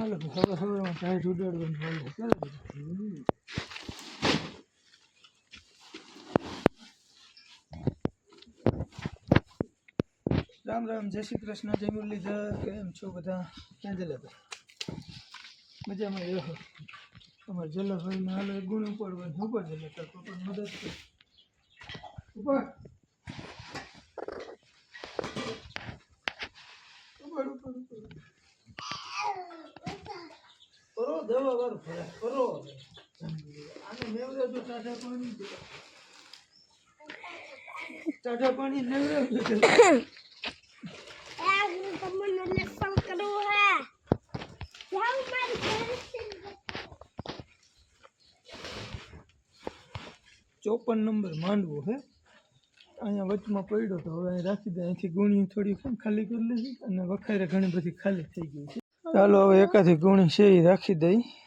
હાલો હવે હવે ટાઈટ ઉડાડવાનું હાલો ચાલો. રામ રામ, જય શ્રી કૃષ્ણ, જય મુરલીધર, કેમ છો બધા? ક્યાં જલેભાઈ મજામાં રહ્યો અમારે જલાભાઈ ને હાલો ગુણ ઉપર હોય ઉપર જલે તો પણ મદદ કર. ઉપર ઉપર ઉપર કરો દવા વાળું ફરે કરો આને નેવરે જો ટાઢા પાણી દે ટાઢા પાણી નેવરે તમને લેસન કરવું હે જાઉં મારી ઘરે ચોપન નંબર માંડવો હે. અહીંયા વચમાં પડ્યો તો હવે અહીં રાખી દે. અહીંથી ગુણી થોડી કેમ ખાલી કરી લીધી અને વખારે ઘણી બધી ખાલી થઈ ગઈ છે. ચાલો, હવે એકાથી ગુણી છે એ રાખી દઈ. જવા મારી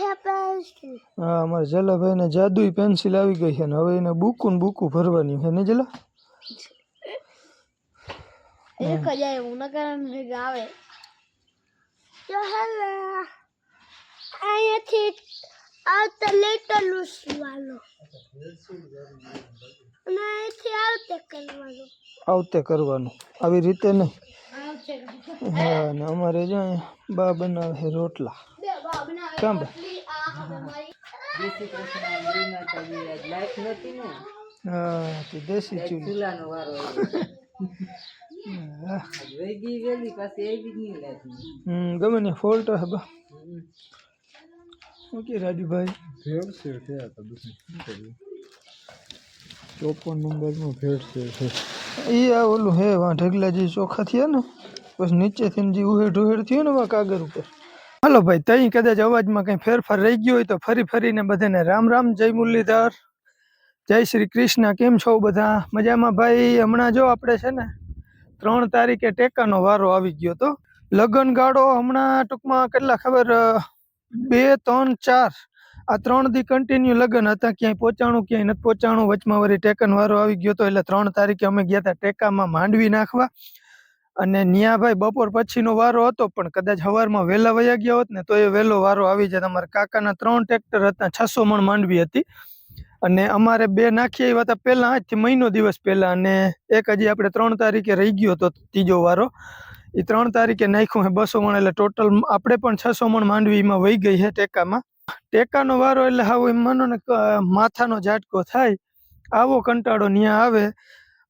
હે પેન્સિલ. હા અમારે જલાભાઈને જાદુઈ પેન્સિલ આવી ગઈ છે ને હવે એને બુકું ને બુકું ભરવાની છે ને જલા એક ન કરવાનું છે કે આવે. તો હવે અહીંયાથી આવતા લેટર લૂસવાનો. અને અહીંથી આવતે કરવાનો. આવતે કરવાનું. આવી રીતે નહીં. હા ને અમારે જો અહીંયા બા બનાવે છે રોટલા. બે બા બનાવે કામ બા રોટલી, આ હવે મારી હા તે દેશી ચૂલી હા. હમ ગમે ને ફોલ્ટ હે બા ઓકે રાજુભાઈ ચોપન નંબરનું ભેટ છે. એ આ ઓલું હે વાં ઢગલા જે ચોખ્ખા થયા ને પછી નીચેથી જે ઉહેડ ઉહેડ થયું ને વા કાગળ ઉપર. હાલો ભાઈ, તઈ કદાચ અવાજમાં કંઈ ફેરફાર રહી ગયો હોય તો ફરી ફરીને બધાને રામ રામ, જય મુરલીધર, જય શ્રી કૃષ્ણ, કેમ છો બધા? મજામાં ભાઈ, હમણાં જો આપણે છે ને ત્રણ તારીખે ટેકાનો વારો આવી ગયો તો. લગ્ન ગાળો હમણાં ટૂંકમાં કેટલા ખબર બે, ત્રણ, ચાર. આ ત્રણ દી કન્ટિન્યુ લગ્ન હતા, ક્યાંય પહોંચાણું ક્યાંય નથી પહોંચાણું વચમાં વળી ટેકન વારો આવી ગયો તો એટલે ત્રણ તારીખે અમે ગયા હતા ટેકામાં માંડવી નાખવા. અને નિયાભાઈ બપોર પછીનો વારો હતો, પણ કદાચ સવારમાં વહેલા વયા ગયા હોત ને તો એ વહેલો વારો આવી જાય. અમારા કાકાના ત્રણ ટ્રેક્ટર હતા, છસો મણ માંડવી હતી. અને અમારે બે નાખી આવ્યા હતા પહેલાં, આજથી મહિનો દિવસ પહેલાં, અને એક હજી આપણે ત્રણ તારીખે રહી ગયો હતો ત્રીજો વારો. એ ત્રણ તારીખે નાખ્યું હે બસો મણ, એટલે ટોટલ આપણે પણ છસો મણ માંડવીમાં વહી ગઈ છે ટેકામાં. ટેકાનો વારો એટલે હાવ એમ માનો ને માથાનો ઝાટકો થાય. આવો કંટાળો ન્યા આવે.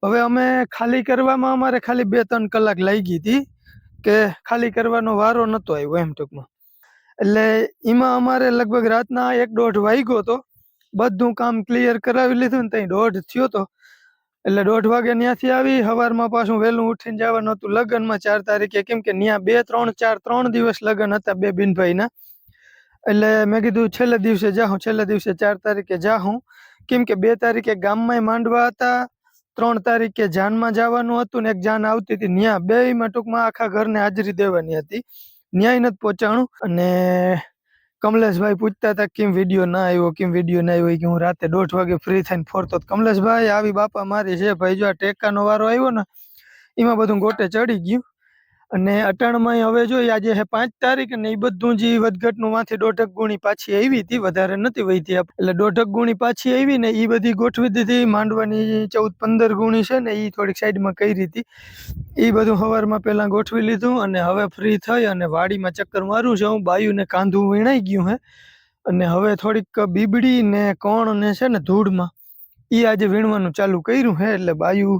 હવે અમે ખાલી કરવામાં અમારે ખાલી બે ત્રણ કલાક લાગી હતી કે ખાલી કરવાનો વારો નહોતો આવ્યો એમ ટૂંકમાં. એટલે એમાં અમારે લગભગ રાતના એક દોઢ વાગ્યો તો બધું કામ ક્લિયર કરાવી લીધું ને ત્યાં દોઢ થયો હતો એટલે દોઢ વાગે ત્યાંથી આવી સવારમાં પાછું વહેલું ઉઠીને જવાનું હતું લગ્નમાં ચાર તારીખે. કેમ કે ત્યાં બે, ત્રણ, ચાર, ત્રણ દિવસ લગ્ન હતા બે બિનભાઈના. એટલે મેં કીધું છેલ્લે દિવસે જાઉં છેલ્લે દિવસે ચાર તારીખે જાઉં કેમ કે બે તારીખે ગામમાંય માંડવા હતા. ત્રણ તારીખે જાનમાં જવાનું હતું ને એક જાન આવતી હતી ત્યાં બેયમાં ટૂંકમાં આખા ઘરને હાજરી દેવાની હતી. ન્યાય નથી પહોંચાણું. અને કમલેશભાઈ પૂછતા હતા, કેમ વીડિયો ના આવ્યો? કેમ વીડિયો ના આવ્યો? કે, હું રાતે દોઢ વાગે ફ્રી થઈને ફરતો. કમલેશભાઈ, આવી બાપા મારી છે ભાઈ, જો આ ટેકાનો વારો આવ્યો ને, એમાં બધું ગોટે ચડી ગયું. અને અટાણમાં હવે જોઈએ આજે હે પાંચ તારીખ ને એ બધું જે વધઘટનું માંથી દોઢક ગુણી પાછી આવી હતી, વધારે નથી વહીતી આપ- એટલે દોઢક ગુણી પાછી આવી ને એ બધી ગોઠવી દીધી, માંડવાની ચૌદ પંદર ગુણી છે ને એ થોડીક સાઈડમાં કરી હતી. એ બધું સવારમાં પહેલાં ગોઠવી લીધું અને હવે ફ્રી થઈ અને વાડીમાં ચક્કર મારું છે, હું બાયુને કાંધું વીણાઈ ગયું હે. અને હવે થોડીક બીબડી ને કોણ ને છે ને ધૂળમાં એ આજે વીણવાનું ચાલુ કર્યું હે, એટલે બાયુ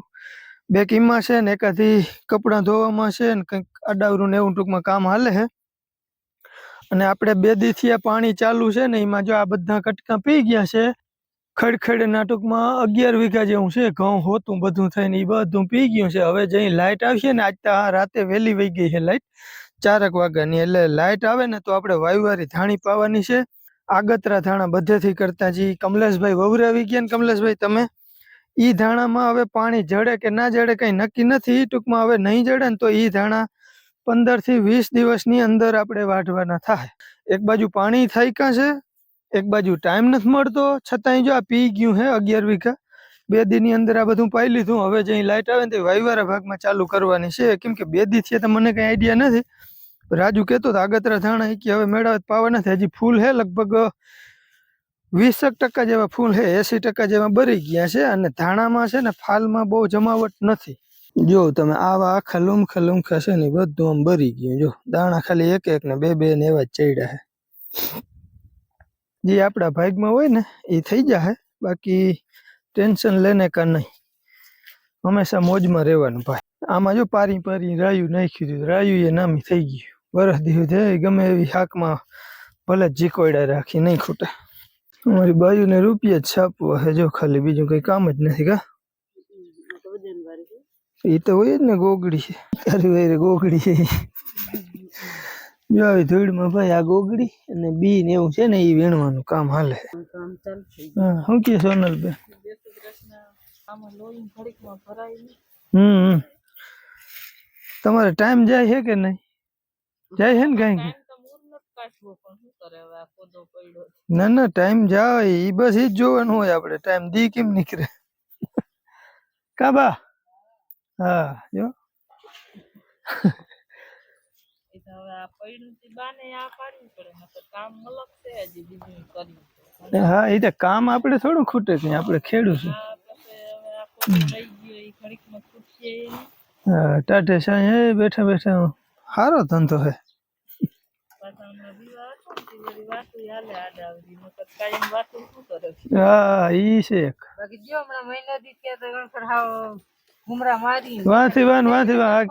બે કિમ્મા છે ને એકાથી કપડાં ધોવામાં છે ને કંઈક અડાવરું ને એવું ટૂંકમાં કામ હાલે છે અને આપણે બે દીથી આ પાણી ચાલુ છે ને એમાં જો આ બધા કટકા પી ગયા છે ખડખડના ટૂંકમાં અગિયાર વીઘા જેવું છે, ઘઉં હોતું બધું થઈને એ બધું પી ગયું છે. હવે જઈ લાઇટ આવશે ને આજ તો રાતે વહેલી વહી ગઈ છે લાઇટ ચારક વાગ્યાની. એટલે લાઇટ આવે ને તો આપણે વાયુવારી ધાણી પાવાની છે. આગતરા ધાણા બધેથી કરતા જે કમલેશભાઈ વવરાવી ગયા ને. કમલેશભાઈ, તમે? ઈ ધાણામાં હવે પાણી જડે કે ના જડે કંઈ નક્કી નથી. ટૂંકમાં હવે નહીં જડે ને તો ઈ ધાણા પંદરથી વીસ દિવસની અંદર આપણે વાઢવાના થાય. એક બાજુ પાણી થાય કાં છે, એક બાજુ ટાઈમ નથી મળતો. છતાંય જો આ પી ગયું હે અગિયાર વીઘા. બે દીની અંદર આ બધું પાઈ લીધું. હવે જે લાઇટ આવે ને તે વાયવારા ભાગમાં ચાલુ કરવાની છે. કેમ કે બે દી છે તો મને કંઈ આઈડિયા નથી. રાજુ કહેતો હતો આગતરા ધાણા કે હવે મેળાવે પાવા નથી. હજી ફૂલ હે લગભગ વીસક ટકા જેવા ફૂલ છે એસી ટકા જેવા બરી ગયા છે અને ધાણામાં છે ને ફાલમાં બહુ જમાવટ નથી. જો તમે આવા આખા લુમખા લુમખા છે ને, બધું આમ બરી ગયું. જો દાણા ખાલી એક એક ને બે બે ને એવા જ ચડ્યા છે. જે આપણા ભાગમાં હોય ને, એ થઈ જાય બાકી ટેન્શન લેને કા નહીં. હંમેશા મોજમાં રહેવાનું ભાઈ. આમાં જો પારી પારી રાયું નાખ્યું હતું, રાયું એ નામી થઈ ગયું. વરસ દીધું છે, ગમે એવી હાકમાં ભલે જીકોયડા રાખી નહીં ખૂટે. અમારી બાયુને રૂપિયા જ છાપવા છે જો ખાલી બીજું કઈ કામ જ નથી કા? એ તો હોય જ ને ગોગડી. છે તારી વાયરે ગોગડી છે. ઈ. જો આવી ધૂળમાં ભાઈ આ ગોગડી અને બી ને એવું છે ને એ વીણવાનું કામ હાલે. હા શું કે સોનલ બેન હમ હમ. તમારે ટાઈમ જાય છે કે નહીં? જાય છે ને કઈ? ના ના ટાઈમ જાય ઈ બસ ઈ જ જોવાનું હોય આપણે ટાઈમ દી કેમ નીકળે? કાબા હા જો. હા એ તો કામ આપણે થોડું ખૂટે છે આપણે ખેડું છું. હા ટાટે સાંઈ બેઠા બેઠા સારો ધંધો હે. હા ઈ છે બાકી જો હમણાં મહિના દી થયા તો ગણપત હાવ ઘુમરા મારી વાંથી વાન વાંથી વાન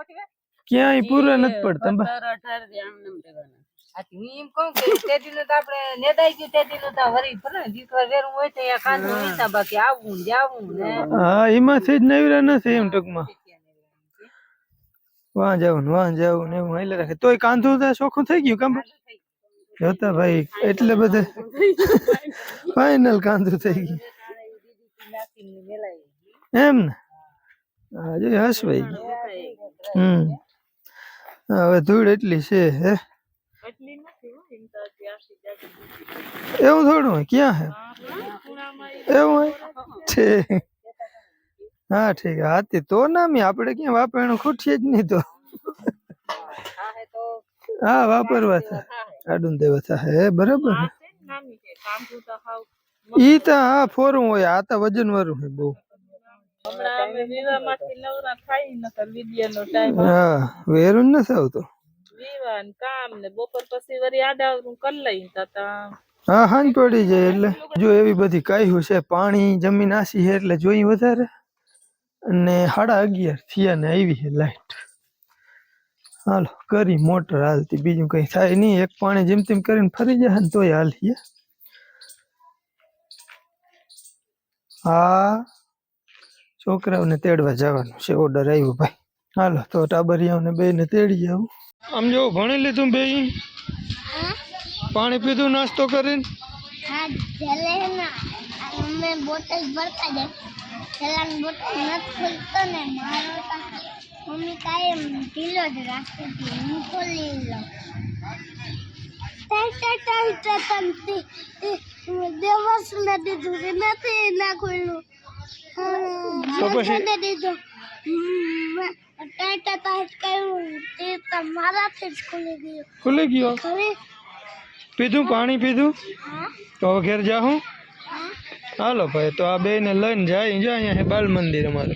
ક્યાંય પૂરા નથી પડતા હું એમ કહું કે તે દીનું તો આપણે નેદાઈ ગયું તે દીનું તો વરી ભલે દીકરા વેરું હોય તો કાંદો વીતા બાકી આવું ને જાવું ને. હા એમાંથી જ નવરા નથી એમ ટૂંકમાં. વાં જવું વાં જવું ને એવું હાલે રાખે. તોય કાંધું તો ચોખ્ખું થઈ ગયું કામ. જોતા ભાઈ, એટલે બધે ફાઇનલ કાંધું થઈ ગયું. એમ ને? હજુ હસ ભાઈ. હમ. હવે ધૂળ એટલી છે, હે? એવું થોડું હોય, ક્યાં હે? એવું છે. હા, ઠીક. હાથી તો નામી આપણે ક્યાં વાપરણું ખૂટીએ જ નહીં તો. હા, વાપરવા થાય આડું દેવા થાય હે, બરાબર. ઈ તો, હા ફોરું હોય. આ તો વજન વાળું હે બહુ. હા, વેરું નથી આવતો. હા, હાંજ પડી જાય એટલે. જો એવી બધી કાયું છે, પાણી, જમીન આસી છે એટલે જોઈ વધારે. અને સાડા અગિયાર થયા ને આવી છે લાઈટ. હાલો, કરી મોટર હાલતી, બીજું કઈ થાય નહીં. એક પાણી જેમ તેમ કરીને ફરી જાય ને તોય હાલીએ હા, છોકરાઓને તેડવા જવાનું છે. ઓર્ડર આવ્યો ભાઈ. હાલો, તો ટાબરિયાઓને બેને તેડી જાવ આમ જો ભણી લીધું બે પાણી પીધું, નાસ્તો કરીને? ના. બોટલ ભરતા જાય પેલા બટન નથી ખુલતો ને મારો મમ્મી કાયમ ઢીલો જ રાખતી હતી હું ખોલી લઉં. દેવસને દીધું કે નથી ના ખોલ્યું? દીધું. ટાટા ટાઈટ કર્યું તે તમારાથી જ ખુલી ગયું. ખુલી ગયો? પીધું પાણી પીધું? તો ઘેર જાઉં? હા? હાલો ભાઈ તો આ બે ને લઈને જાય જાય અહીંયા છે બાલ મંદિર અમારે.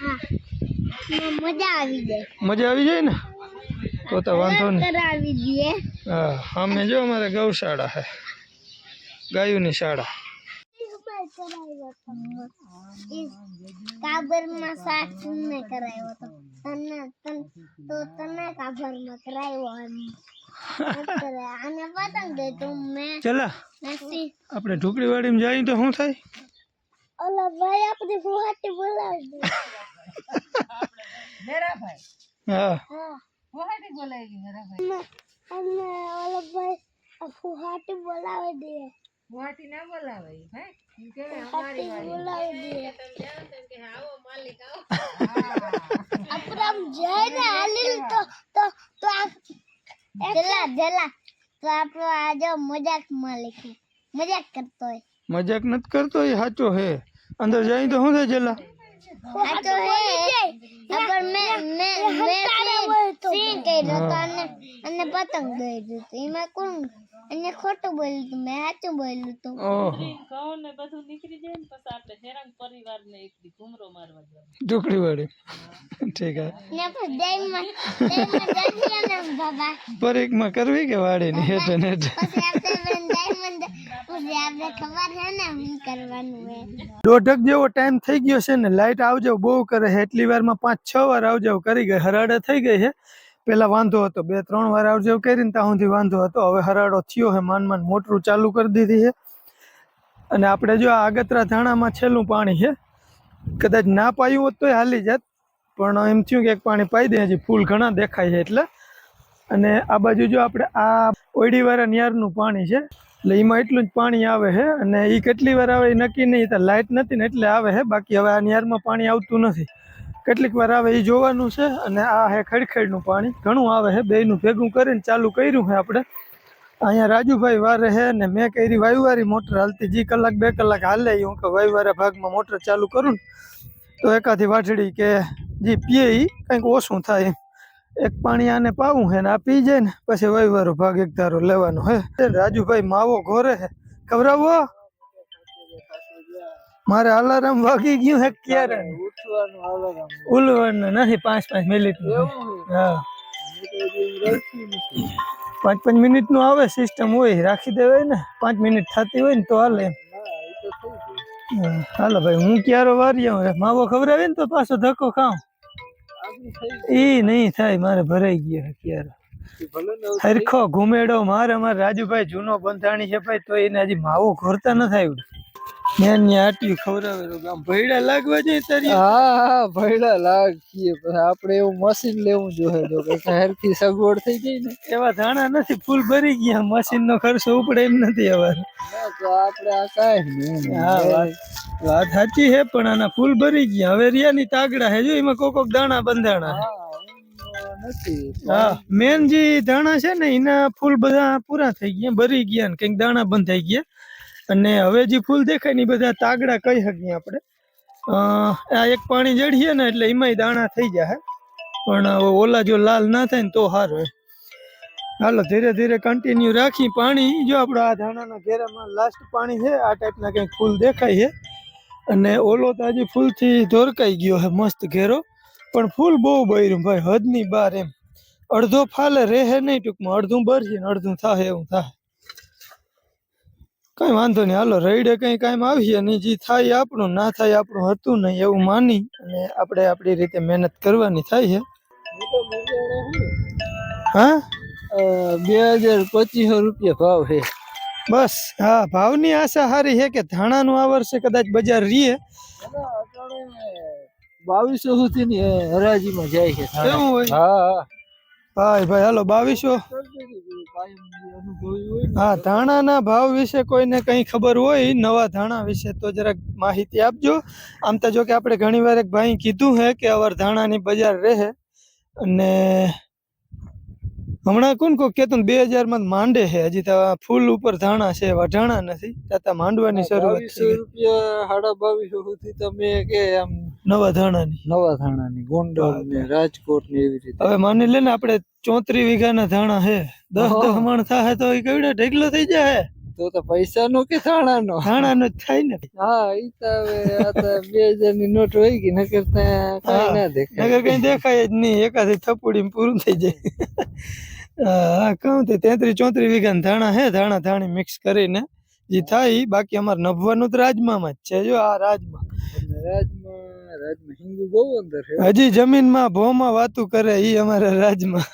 હા. મને મજા આવી જાય. મજા આવી જાય ને? તો તો વાંધો નહીં. કરાવી દઈએ. હા અમે જો અમારે ગૌશાળા છે ગાયોની શાળા. કાબરમાં સાત ને કરાયો તો તને તન- તો તને કાબરમાં કરાયો અને પતંગ દે તો મેં ચલા. આપણે જઈએ તો શું થાય? ઓલા ભાઈ આપણે ફુહાટી બોલાવી દે મેરા ભાઈ હા. ગુવાહાટી બોલાવી મેરા ભાઈ અને ઓલા ભાઈ ફુહાટી બોલાવી દે ગુવાહાટી ના બોલાવે ભાઈ કે ફુહાટી બોલાવી દે આપણે આમ જઈને હાલીલ તો તો તો આ જલા જલા. તો આપણો આજે મજાકમાં હે. મજાક કરતો હોય. મજાક નથી કરતો એ સાચો હે. અંદર જાય તો શું થાય જલા? સાચો હે. પણ મે મે મે સિંહ સિંહ કર્યું તો અને અને પતંગ દઈ હતું. એમાં કોણ એને ખોટું બોલ્યું તું મેં સાચું બોલ્યું તું. ઘઉં ને બધું નીકળી જાય ને પછી આપણે હેરાન પરિવારને એક દી ઘૂમરો મારવા જવાનું. ઢોકળી વાળી. ઠીક હે. ને પછી દહીંમાં માં જઈએ ને બાબા. પરીક્ષમાં કરવી કે વાડીની હેઠે ને પછી આપણે દહીંમાં પછી આપણે ખબર છે ને હું કરવાનું હે દોઢક જેવો ટાઈમ થઈ ગયો છે ને લાઈટ આવજો બહુ કરે છે. એટલી વારમાં પાંચ છ વાર આવજો કરી ગઈ હરાડે થઈ ગઈ છે. પેલા વાંધો હતો, બે ત્રણ વાર આવજો કરીને ત્યાં સુધી વાંધો હતો. હવે હરાડો થયો છે, માન માન મોટરું ચાલુ કરી દીધી છે. અને આપણે જો આ આગતરા ધાણામાં છેલ્લું પાણી છે, કદાચ ના પાયું હોત તોય હાલી જાત, પણ એમ થયું કે એક પાણી પાઈ દે, હજી ફૂલ ઘણા દેખાય છે એટલે. અને આ બાજુ જો આપણે આ ઓયડીવાળા નિયારનું પાણી છે, એટલે એમાં એટલું જ પાણી આવે છે, અને એ કેટલી વાર આવે એ નક્કી નહીં તો લાઇટ નથી ને એટલે આવે છે, બાકી હવે આ નિયારમાં પાણી આવતું નથી. કેટલીક વાર આવે એ જોવાનું છે અને આ હે ખડખેડનું પાણી. ઘણું આવે છે બેયનું ભેગું કરીને ચાલુ કર્યું છે આપણે. અહીંયા રાજુભાઈ વારે છે ને મેં કરી વાયુવારી મોટર હાલતી, જે કલાક, બે કલાક હાલે હું કે વાયુવારા ભાગમાં મોટર ચાલુ કરું ને. તો એકાથી વાટડી કે જે પીએ એ કંઈક ઓછું થાય એમ. એક પાણી આને પાવું છે ને આ પી જાય ને, પછી વાયુવારો ભાગ એક ધારો લેવાનો હે. રાજુભાઈ માવો ઘોરે છે ખવડાવો મારે અલાર્મ વાગી ગયું હે ક્યારે? ઉલવાનું નથી પાંચ પાંચ મિનિટ હા. પાંચ પાંચ મિનિટનું આવે સિસ્ટમ હોય રાખી દેવાય ને. પાંચ મિનિટ થતી હોય ને તો હાલે. હાલો ભાઈ હું ક્યારે વાર્યો આવું? માવો ખવડાવે ને તો પાછો ધક્કો ખાઉં. એ નહીં થાય મારે ભરાઈ ગયો ક્યારે. હરખો ઘુમેડો મારે મારે રાજુભાઈ જૂનો બંધાણી છે ભાઈ તો એને હજી માવો ઘોરતા નથી આવ્યું. મેં આટ્યું ખવડાવેલું આમ ભયડા લાગવા જાય તારી હા હા ભૈડા લાગીએ આપણે એવું મશીન લેવું જોઈએ તો પછી સગવડ થઈ ગઈ ને. એવા ધાણા નથી ફૂલ ભરી ગયા. મશીન નો ખર્ચો ઉપડે એમ નથી હવે. તો આપણે આ કાંઈ નહીં હા વાત વાત સાચી છે પણ આના ફૂલ ભરી ગયા. હવે રિયાની તાગડા હેજો જો એમાં કોક કોક દાણા બંધાણા. હા મેન જે દાણા છે ને એના ફૂલ બધા પૂરા થઈ ગયા ભરી ગયા ને કંઈક દાણા બંધાઈ ગયા. અને હવે જે ફૂલ દેખાય ને બધા તાગડા કહી શકીએ આપણે. આ એક પાણી જડીએ ને એટલે એમાંય દાણા થઈ જાય. પણ ઓલા જો લાલ ના થાય ને તો સારું હાલો, ધીરે ધીરે કન્ટિન્યુ રાખી પાણી. જો આપણે આ ધાણાના ઘેરામાં લાસ્ટ પાણી છે, આ ટાઈપના કંઈક ફૂલ દેખાય છે. અને ઓલો તો હજી ફૂલથી ધોરકાઈ ગયો છે, મસ્ત ઘેરો. પણ ફૂલ બહુ બર્યું ભાઈ, હદની બાર એમ. અડધો ફાલે, રહે નહીં ટૂંકમાં. અડધું બરશે અડધું થાય એવું થાય કઈ વાંધો નહીં. હાલો રઈડે કઈ કાયમ આવીએ નહીં. જે થાય આપણું ના થાય આપણું હતું નહીં એવું માની. અને આપણે આપણી રીતે મહેનત કરવાની થાય છે. હા? બે હજાર પચીસો રૂપિયા ભાવ છે. બસ હા ભાવની આશા સારી છે કે ધાણાનું આ વર્ષે કદાચ બજાર રીએ. બાવીસો સુધી ની હરાજીમાં જાય છે કેવું હોય? હા. ભાઈ ભાઈ હાલો બાવીસો. હા ધાણાના ભાવ વિશે કોઈને કંઈ ખબર હોય નવા ધાણા વિશે તો જરાક માહિતી આપજો. આમ તો જો કે આપણે ઘણી વાર એક ભાઈ કીધું હે કે અવાર ધાણાની બજાર રહે. અને હમણાં કોણ કોક કહેતું બે હજારમાં માંડે છે હજી તો ફૂલ ઉપર ધાણા છે વઢાણા નથી. તાતા માંડવાની શરૂઆત બાવીસો રૂપિયા સાડા બાવીસો સુધી તમે કે આમ નવા ધાણાની નવા થાણાની ગોંડલ ને રાજકોટ ને એવી રીતે. હવે માની લે ને આપણે ચોત્રી વીઘાના ધાણા હે દસ દસ મણ થાય તો એ કેવડે ઢગલો થઈ જાય તો તો પૈસા નો કે ધાણાનો? થાય ને. હા ઈ તો હવે આ તો બે હજારની નોટ હોય ગઈ નકર કઈ ના દેખાય. નગર કઈ દેખાય જ નહીં એકાથી થપુડી પૂરું થઈ જાય. હા કહું તે તેત્રીસ ચોત્રી વીઘા ધાણા હે ધાણા ધાણી મિક્સ કરીને જે થાય બાકી અમારે નભવાનું તો રાજમામાં જ છે જો આ રાજમાં. રાજમાં હજી જમીનમાં ભોમાં વાતું કરે ઈ અમારા રાજમાં.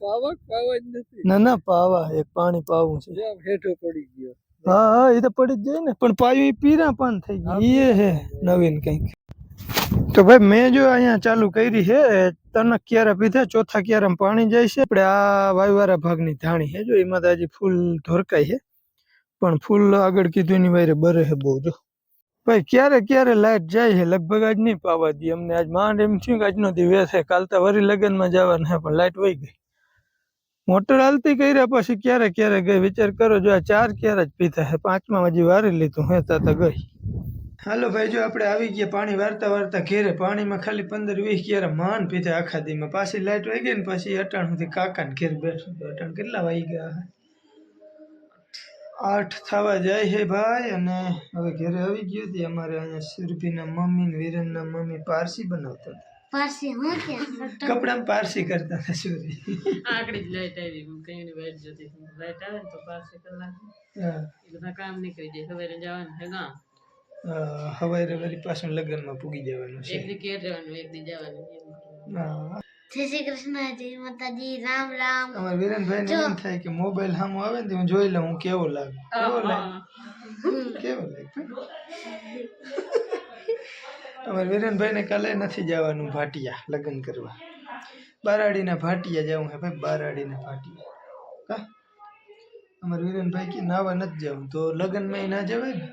પાવા જ નથી? ના ના પાવા એક પાણી પાવું છે. હેઠો પડી ગયો. હા હા એ તો પડી જ જાય ને. પણ પાયું પીરા પાન થઈ ગયું. એ હે નવીન કંઈક. તો ભાઈ મેં જો અહીંયા ચાલુ કરી છે તનક ક્યારે પીધા ચોથા ક્યારે પાણી જાય છે. આપણે આ વાયુવાળા ભાગની ધાણી છે જો એમાં તો હજી ફૂલ ધોરકાય છે. પણ ફૂલ આગળ કીધું એની વાયરે બરે છે બહુ જો. ભાઈ, ક્યારે ક્યારે લાઈટ જાય છે? લગભગ આજ નહીં પાવા દી. અમને આજ માંડ એમ થયું કે આજનો દિવસ છે. કાલ તો વરી લગ્નમાં જવાનું છે, પણ લાઈટ વહી ગઈ. મોટર હાલતી કર્યા પછી ક્યારે ક્યારે ગઈ? વિચાર કરો, જો આ ચાર ક્યારે જ પીધા છે? પાંચમાં હજી વારી લીધું હે તા તો ગઈ. હાલો ભાઈ, જો આપણે આવી ગયા પાણી વારતા વારતા ઘેરે, પાણીમાં ખાલી પંદર વીસ ક્યારે માંડ પીધા આખા દીમાં. પાછી લાઈટ વહી ગઈ ને પછી અટાણ સુધી કાકાને ઘેર બેઠું. અટાણ કેટલા વાઈ ગયા? આઠ થવા જાય છે ભાઈ અને હવે ઘરે આવી ગયો હતી અમારે અહીંયા સુરભીના મમ્મી ને વિરેનના મમ્મી પારસી બનાવતા હતા. પાસે હું કપડામાં પારસી કરતા હતા સુરી. આકડી જ લાઈટ આવી હું કઈ વાઈટ જોતી લાઈટ આવે ને તો પાસે કલાક હા. એ બધા કામ નીકળી જાય સવારે જવાનું છે ગામ. હા, હવારે પાછું લગ્નમાં પૂગી જવાનું છે. એક દી ઘેર જવાનું એક દી જવાનું હા જય શ્રી કૃષ્ણ જય માતાજી રામ રામ. અમાર વિરેનભાઈ ને એમ થાય કે મોબાઈલ સામે આવે ને તો હું જોઈ લઉં હું કેવો લાગે? કેવો લાગે? કેવો લાગે? અમાર વિરેનભાઈ ને કાલે નથી જવાનું ભાટિયા લગ્ન કરવા. બારાડીના ભાટિયા જવું હે ભાઈ બારાડીના ભાટિયા. કા? અમારા વિરેનભાઈ કે નાવા નથી જવું તો લગ્નમાં ના જવાય ને?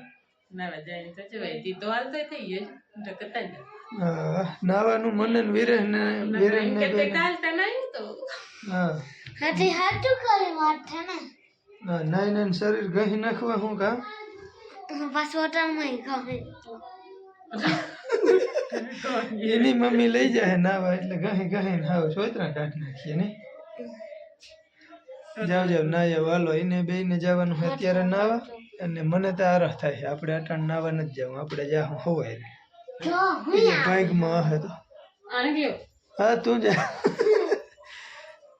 ના જાય તો જવાય. તી તો હાલતો થઈ ગયો છે કરતા જ નાવાનું મને ને વિરેન ને વિરેન ને કે કાલ તનાયું તો. હા. નથી હાટુ કરી માથે ને. ના નાઈ નાઈ શરીર ગહી નાખવા હું કા બસ હોટલમાં ખાવે એની મમ્મી લઈ જાય નાવા એટલે ગહી ગહી નાવ સોતરા કાઢ નાખીએ ને જાવ જાવ નાય વાલો એને બે ને જવાનું હોય અત્યારે નાવા અને મને તો આરસ થાય છે આપણે અટાણ નાવા નથી જવું આપણે જાવ હોવાય રે જો બાઇકમાં હે તો આને ગયો હા તું જા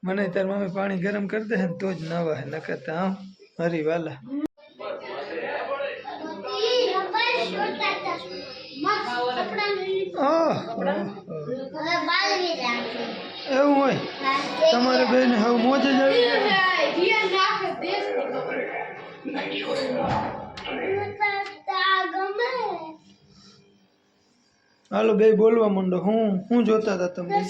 મને તાર મમ્મી પાણી ગરમ કરી દે ને તો જ નાવા હે નકર તો આમ હરી વાલા આહ, આહ, એવું હોય તમારે બેન હવે મોજ જ આવી હાલો બે બોલવા માંડો. હું હું જોતા હતા તમે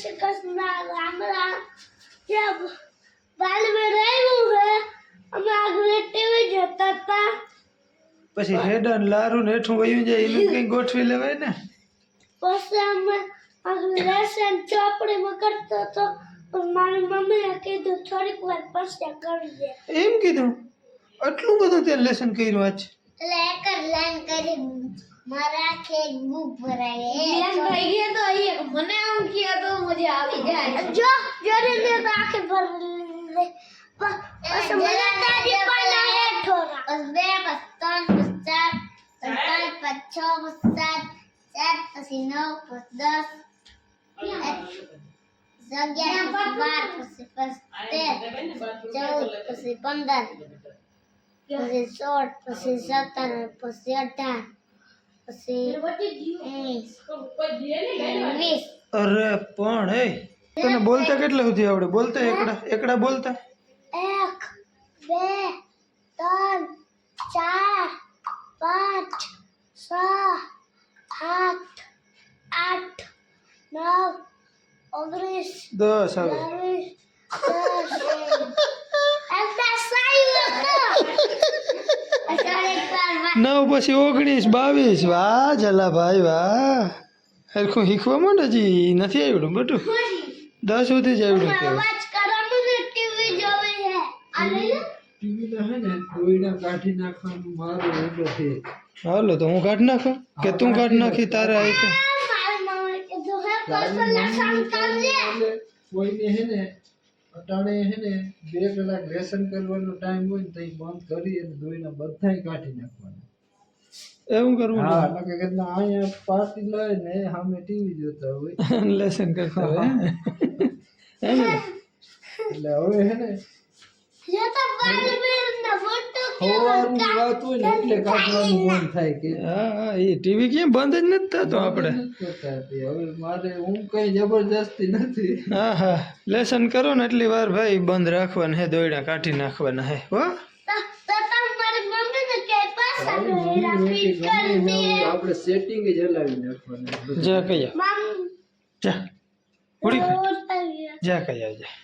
પછી હેડા ને લારું ને હેઠું વયું જાય એનું કઈ ગોઠવી લેવાય ને? પછી અમે આગળ લેસન ચોપડીમાં કરતો હતો. પણ મારી મમ્મીએ કીધું થોડીક વાર પછી કરજે. એમ કીધું? આટલું બધું તે લેસન કર્યું આજ? એટલે એક જ લાઈન કરી. મારા આખે એક બુક ભરાય એમ થઈ ગયો તો એક મને આમ કિયા તો મજા આવી જાય. જો જરે મે તો આખે ભરી લે. બસ મને તારી પાલા હેઠો બસ બે બસ ત્રણ બસ ચાર બસ પાંચ બસ છ બસ સાત સાત પછી નવ બસ દસ. અગિયાર પછી બાર પછી ચૌદ પછી પંદર પછી સોળ પછી સત્તર પછી અઢાર અરે પણ એ તને બોલતા કેટલા સુધી આવડે? બોલતા એકડા એકડા બોલતા? એક બે ત્રણ ચાર પાંચ છ સાત આઠ નવ ઓગણીસ દસ આવે બાવીસ દસ એકદા સાઈ નવ પછી ઓગણીસ, બાવીસ. વાહ જલા ભાઈ, વાહ. હરખું શીખવા માંડે હજી નથી આવડ્યું બટું. દસ સુધી જ આવડ્યું કે હાલો, તો હું કાઢ નાખું? કે તું કાઢ નાખી તારે આવી તો કોઈને હે અટાણે હે બે કલાક લેસન કરવાનો ટાઈમ હોય ને તો બંધ કરી અને ધોઈને બધાય કાઢી નાખવાના. એવું કરવું હા નકર કેટલા અહીંયા પાર્ટી લઈ ને સામે ટીવી જોતા હોય લેસન કરતા હોય હે ને? એટલે હવે હે ને જો તો બાલવીર ના ફોટો સવારની વાત હોય ને એટલે કાઢવાનું મન થાય કે હા હા એ ટીવી ક્યાં બંધ જ નથી થતો આપણે કરતા હતી. હવે મારે હું કઈ જબરજસ્તી નથી હા હા લેસન કરો ને એટલી વાર ભાઈ બંધ રાખવાના હે દોયડા કાઢી નાખવાના હે હો તો તો તમારી મમ્મી ને કે પાછા હેરા ફીટ કરી દે આપણે સેટિંગ જ હલાવી નાખવાના જા કયા મમ જા ઉડી કર. ઓટાવી જા કયા જા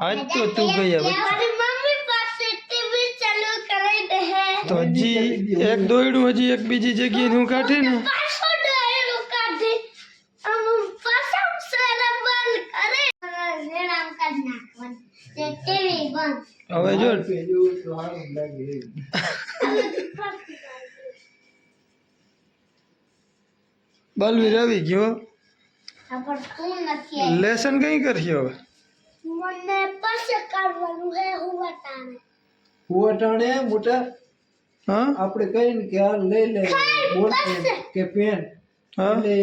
આજ તો તું ગયા વચ્ચે મારી મમ્મી પાસે ટીવી ચાલુ કરી દે હે તો હજી એક દોયડું હજી એક બીજી જગ્યાએ હું કાઢી ને પાછો ડાયરો કાઢી આમ પાછા સારા બંધ કરે હેરા કાઢ નાખવાનું તે ટીવી બંધ હવે જો જોવું તો સારું લાગે એમ. બલવીર આવી ગયો. લેસન કઈ કરશે હવે? મને પાસે હે હુવાટાણે મોટા? હા? આપણે કહીએ ને કે આ લઈ લે બોલ કે પેન. હા? એટલે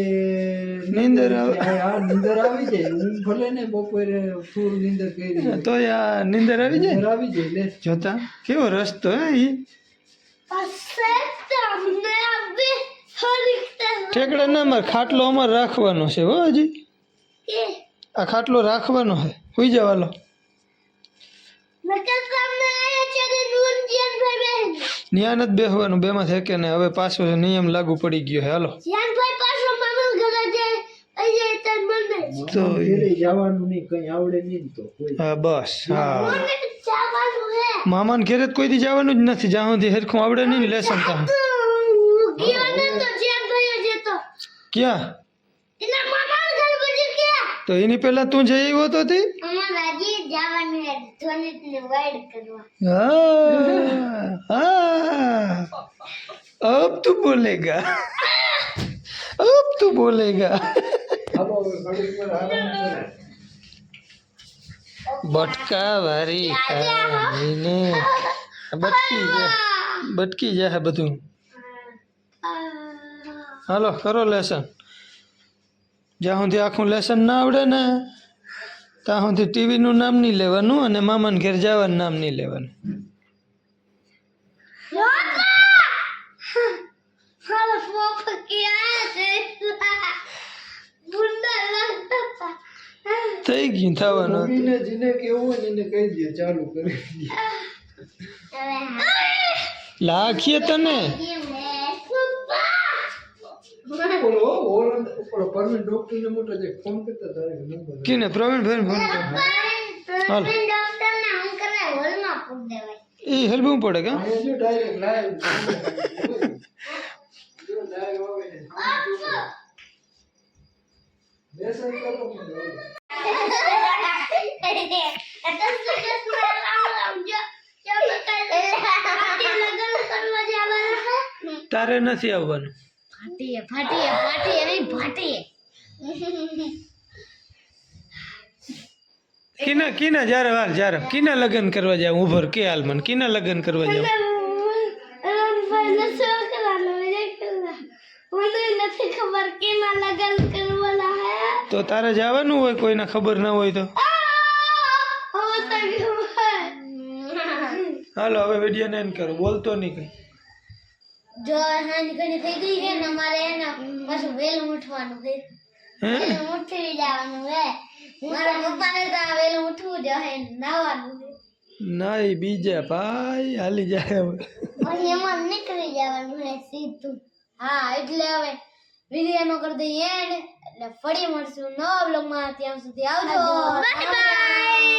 નીંદર આવે. હા નીંદર આવી જાય. ઊંઘ ભલે ને બપોરે ફૂલ નીંદર કરી તો આ નીંદર આવી જાય? આવી જાય લે. જોતા? કેવો રસ્તો હે ઈ? પાસે ઠેકડા ના માર ખાટલો અમારે રાખવાનો છે હો હજી. આ ખાટલો રાખવાનો છે. હુઈ જવાલો ન્યા નથી બેસવાનું બેમાં છે ને હવે પાછો નિયમ લાગુ પડી ગયો છે હાલો. તો જવાનું નહીં કઈ આવડે નહીં તો હા બસ હા. મામાને ઘેરે કોઈ દી જવાનું જ નથી જ્યાં સુધી હરખું આવડે નહીં લેસન ત્યાં. ક્યાં એના મામા ઘર પછી ક્યાં તો એની પહેલા તું જઈ આવ્યો તો તે અમારા હજી જવાનું હે ધોનીતને વાઈડ કરવા हाँ हाँ अब तू बोलेगा अब तू बोलेगा હાલો હવે ઘડીક વાર આરામ કરો. બટકા વારી હાલો કરો લેસન. જ્યાં સુધી આખું લેસન ના આવડે ને ત્યાં સુધી ટીવીનું નામ નહીં લેવાનું અને મામાને ઘેર જવાનું નામ નહીં લેવાનું. થઈ ગયું થવાનું. લાખીએ તને. બોલો ઓલો ઓલો પરમેન્ટ ડોક્ટર ને મોટો જે ફોન કરતા તારે નંબર કીને પ્રવીણભાઈ ફોન કર હાલ. ડોક્ટરને હું કરે હોલમાં પૂર દેવાય. એ હેલ્પવું પડે કે? અહીંયા જો ડાયરેક્ટ લાઈવ જો ડાયરેક્ટ આવે ને લેસન કરો તારે નથી આવવાનું. ફાટીએ ફાટીએ ફાટીએ નહીં ફાટીએ કિના કિના જ્યારે વાર જ્યારે કિના લગ્ન કરવા જાવ ઉભર કે હાલ મને કિના લગ્ન કરવા જાવ મને નથી ખબર કેના લગન કરવાના હે તો તારે જવાનું હોય કોઈને ખબર ના હોય તો હવે તો ખબર હાલો હવે વીડિયો એન્ડ કરો બોલતો નહીં કઈ જો હાની ઘણી થઈ ગઈ છે ને અમારે એને પાછું વહેલું ઉઠવાનું છે. વહેલું ઉઠી જવાનું હે મારા પપ્પાને તો આ વહેલું ઉઠવું જ હે નાવાનું છે. ના એ બીજા ભાઈ હાલી જાય હવે. પછી એમાં નીકળી જવાનું હે સીધું. હા એટલે હવે વીડિયો નો કરી દઈએ. એટલે ફરી મળશું નવા બ્લોગમાં ત્યાં સુધી આવજો. Bye bye